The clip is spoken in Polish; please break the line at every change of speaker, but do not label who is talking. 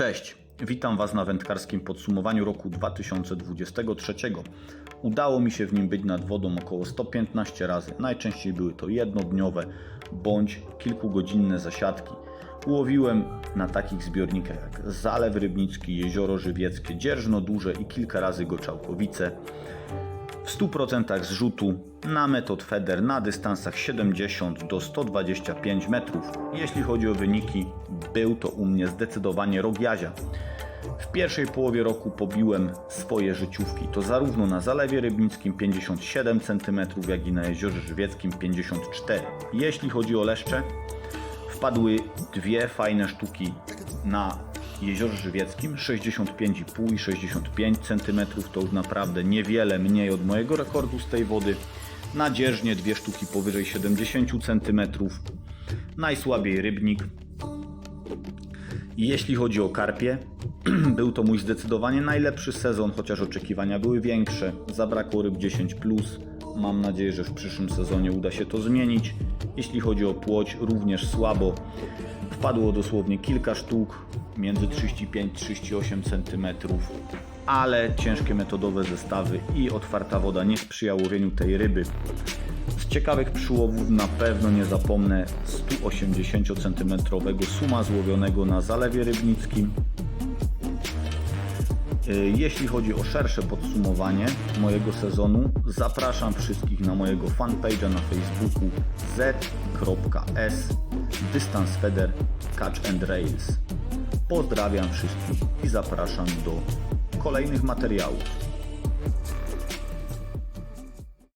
Cześć, witam Was na wędkarskim podsumowaniu roku 2023. Udało mi się w nim być nad wodą około 115 razy. Najczęściej były to jednodniowe bądź kilkugodzinne zasiadki. Ułowiłem na takich zbiornikach jak Zalew Rybnicki, Jezioro Żywieckie, Dzierżno Duże i kilka razy Goczałkowice. W 100% zrzutu na metod feder na dystansach 70 do 125 metrów. Jeśli chodzi o wyniki, był to u mnie zdecydowanie rok jazia. W pierwszej połowie roku pobiłem swoje życiówki, to zarówno na Zalewie Rybnickim 57 cm, jak i na Jeziorze Żywieckim 54. Jeśli chodzi o leszcze, wpadły dwie fajne sztuki na Jeziorze Żywieckim 65,5 i 65 cm to już naprawdę niewiele mniej od mojego rekordu z tej wody. Na dzierżnie dwie sztuki powyżej 70 cm. Najsłabiej rybnik. Jeśli chodzi o karpie, był to mój zdecydowanie najlepszy sezon, chociaż oczekiwania były większe. Zabrakło ryb 10. Mam nadzieję, że w przyszłym sezonie uda się to zmienić. Jeśli chodzi o płoć, również słabo. Wpadło dosłownie kilka sztuk, między 35-38 cm, ale ciężkie metodowe zestawy i otwarta woda nie sprzyja łowieniu tej ryby. Z ciekawych przyłowów na pewno nie zapomnę 180 cm suma złowionego na Zalewie Rybnickim. Y, Jeśli chodzi o szersze podsumowanie mojego sezonu, zapraszam wszystkich na mojego fanpage'a na Facebooku z.s Dystans Feder Catch and Rails. Pozdrawiam wszystkich i zapraszam do kolejnych materiałów.